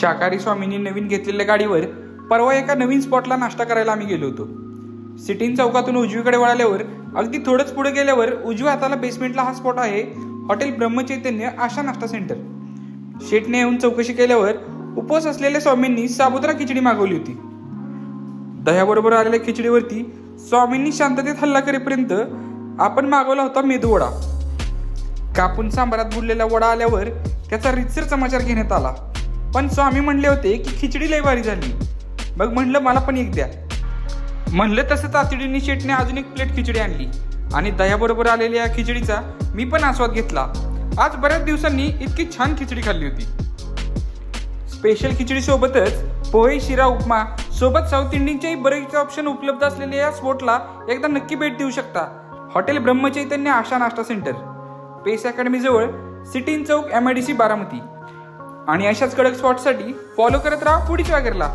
शाकाहारी स्वामींनी नवीन घेतलेल्या गाडीवर परवा एका नवीन स्पॉटला नाश्ता करायला आम्ही गेलो होतो. सिटीन चौकातून उजवीकडे वळाल्यावर अगदी थोडंच पुढे गेल्यावर उजव्या हाताला बेसमेंटला हा स्पॉट आहे हॉटेल ब्रह्मचैतन्य आशा नाश्ता सेंटर शेटने येऊन चौकशी केल्यावर उपवास असलेल्या स्वामींनी साबुद्रा खिचडी मागवली होती. दह्याबरोबर आलेल्या खिचडीवरती स्वामींनी शांततेत हल्ला करेपर्यंत आपण मागवला होता मेदूवडा कापून सांबारात बुडलेला वडा आल्यावर त्याचा रितसर समाचार घेण्यात आला. पण स्वामी म्हणले होते की खिचडी लय भारी झाली. मग म्हणलं मला पण एक द्या. म्हणलं तसं तातडीने शेटने अजून एक प्लेट खिचडी आणली आणि दह्याबरोबर आलेल्या या खिचडीचा मी पण आस्वाद घेतला. आज बऱ्याच दिवसांनी इतकी छान खिचडी खाल्ली होती. स्पेशल खिचडी सोबतच पोहे शिरा उपमा सोबत साऊथ इंडियनचेही बरेच ऑप्शन उपलब्ध असलेल्या या स्पॉटला एकदा नक्की भेट देऊ शकता. हॉटेल ब्रह्मचैतन्य आशा नाश्ता सेंटर. पेस अकॅडमीजवळ सिटीन चौक M I D C Baramati. आणि अशाच कडक स्पॉटसाठी फॉलो करत राहा फूड वगैरेला